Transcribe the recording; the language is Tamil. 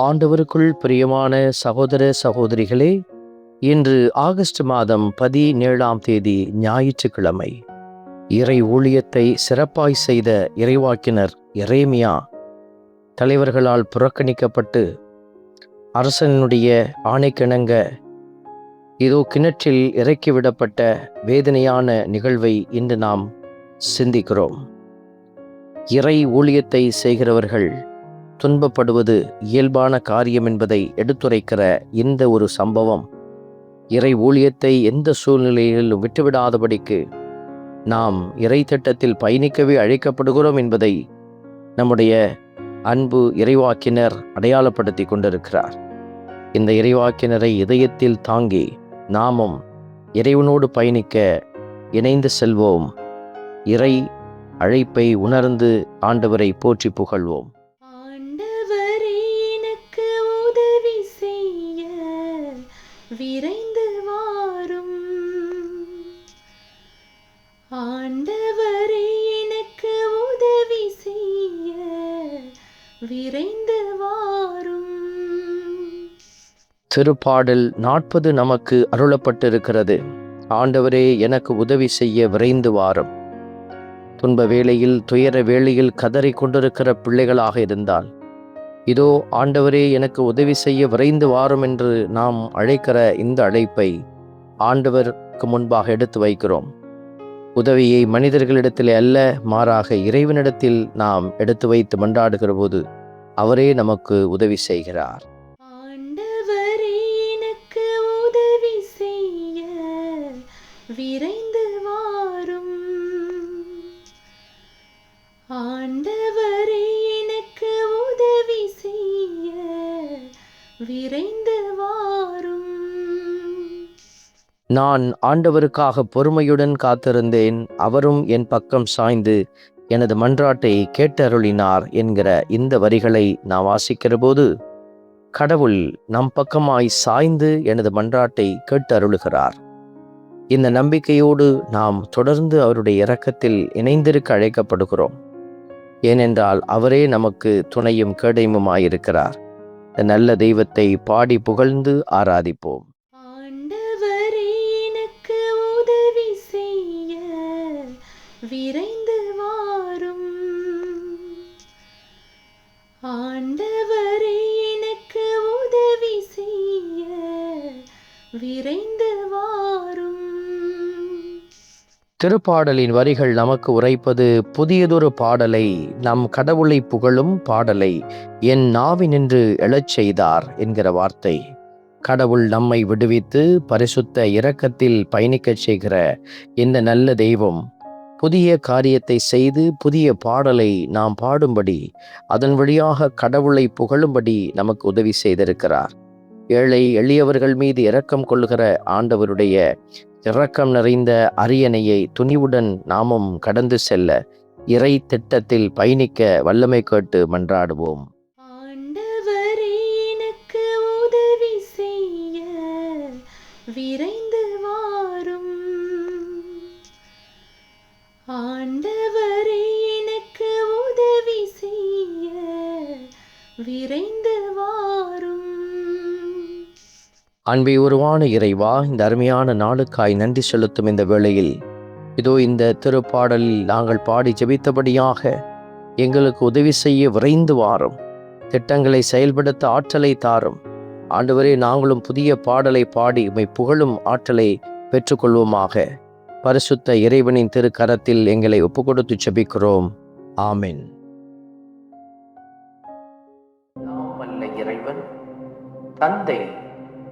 ஆண்டவருக்குள் பிரியமான சகோதர சகோதரிகளே இன்று ஆகஸ்ட் மாதம் பதினேழாம் தேதி ஞாயிற்றுக்கிழமை. இறை ஊழியத்தை சிறப்பாய் செய்த இறைவாக்கினர் இரேமியா தலைவர்களால் புறக்கணிக்கப்பட்டு அரசனுடைய ஆணைக்கிணங்க இதோ கிணற்றில் இறக்கிவிடப்பட்ட வேதனையான நிகழ்வை இன்று நாம் சிந்திக்கிறோம். இறை ஊழியத்தை செய்கிறவர்கள் துன்பப்படுவது இயல்பான காரியம் என்பதை எடுத்துரைக்கிற இந்த ஒரு சம்பவம். இறை ஊழியத்தை எந்த சூழ்நிலையிலும் விட்டுவிடாதபடிக்கு நாம் இறை திட்டத்தில் பயணிக்கவே அழைக்கப்படுகிறோம் என்பதை நம்முடைய அன்பு இறைவாக்கினர் அடையாளப்படுத்தி கொண்டிருக்கிறார். இந்த இறைவாக்கினரை இதயத்தில் தாங்கி நாமும் இறைவனோடு பயணிக்க இணைந்து செல்வோம். இறை அழைப்பை உணர்ந்து ஆண்டவரை போற்றி புகழ்வோம். ஆண்டவரே எனக்கு உதவி செய்ய விரைந்து வாரும். திருப்பாடல் நாற்பது நமக்கு அருளப்பட்டிருக்கிறது. ஆண்டவரே எனக்கு உதவி செய்ய விரைந்து வாரும். துன்ப வேளையில் துயர வேளையில் கதறிக் கொண்டிருக்கிற பிள்ளைகளாக இருந்தால் இதோ ஆண்டவரே எனக்கு உதவி செய்ய விரைந்து வாரும் என்று நாம் அழைக்கிற இந்த அழைப்பை ஆண்டவருக்கு முன்பாக எடுத்து வைக்கிறோம். உதவியை மனிதர்களிடத்திலே அல்ல மாறாக இறைவனிடத்தில் நாம் எடுத்து வைத்து மன்றாடுகிற போது அவரே நமக்கு உதவி செய்கிறார். விரைந்து வாரும். ஆண்டவரே நான் ஆண்டவருக்காக பொறுமையுடன் காத்திருந்தேன் அவரும் என் பக்கம் சாய்ந்து எனது மன்றாட்டை கேட்டருளினார் என்கிற இந்த வரிகளை நான் வாசிக்கிற போது கடவுள் நம் பக்கமாய் சாய்ந்து எனது மன்றாட்டை கேட்டருளுகிறார். இந்த நம்பிக்கையோடு நாம் தொடர்ந்து அவருடைய இரக்கத்தில் இணைந்திருக்க அழைக்கப்படுகிறோம். ஏனென்றால் அவரே நமக்கு துணையும் கேடையுமாயிருக்கிறார் நல்ல தெய்வத்தை பாடி புகழ்ந்து ஆராதிப்போம். ஆண்டவரே எனக்கு உதவி செய்ய விரைந்து வாரும். திருப்பாடலின் வரிகள் நமக்கு உரைப்பது புதியதொரு பாடலை நம் கடவுளை புகழும் பாடலை என் நாவினின்று எழச் செய்தார் என்கிற வார்த்தை. கடவுள் நம்மை விடுவித்து பரிசுத்த இரக்கத்தில் பயணிக்கச் செய்கிற இந்த நல்ல தெய்வம் புதிய காரியத்தை செய்து புதிய பாடலை நாம் பாடும்படி அதன் வழியாக கடவுளை புகழும்படி நமக்கு உதவி செய்திருக்கிறார். ஏழை எளியவர்கள் மீது இரக்கம் கொள்கிற ஆண்டவருடைய இரக்கம் நிறைந்த அரியணையை துணிவுடன் நாமும் கடந்து செல்ல இறை திட்டத்தில் பயணிக்க வல்லமை கேட்டு மன்றாடுவோம். அன்பை உருவான இறைவா இந்த அருமையான நாளுக்காய் நன்றி செலுத்தும் இந்த வேளையில். இதோ இந்த திருப்பாடலில் நாங்கள் பாடி ஜெபித்தபடியாக எங்களுக்கு உதவி செய்ய விரைந்து வாரும். திட்டங்களை செயல்படுத்த ஆற்றலை தாரும். ஆண்டுவரே நாங்களும் புதிய பாடலை பாடி உமை புகழும் ஆற்றலை பெற்றுக்கொள்வோமாக. பரிசுத்த இறைவனின் திருக்கரத்தில் எங்களை ஒப்புக்கொடுத்து ஜெபிக்கிறோம். ஆமென். இறைவன் தந்தை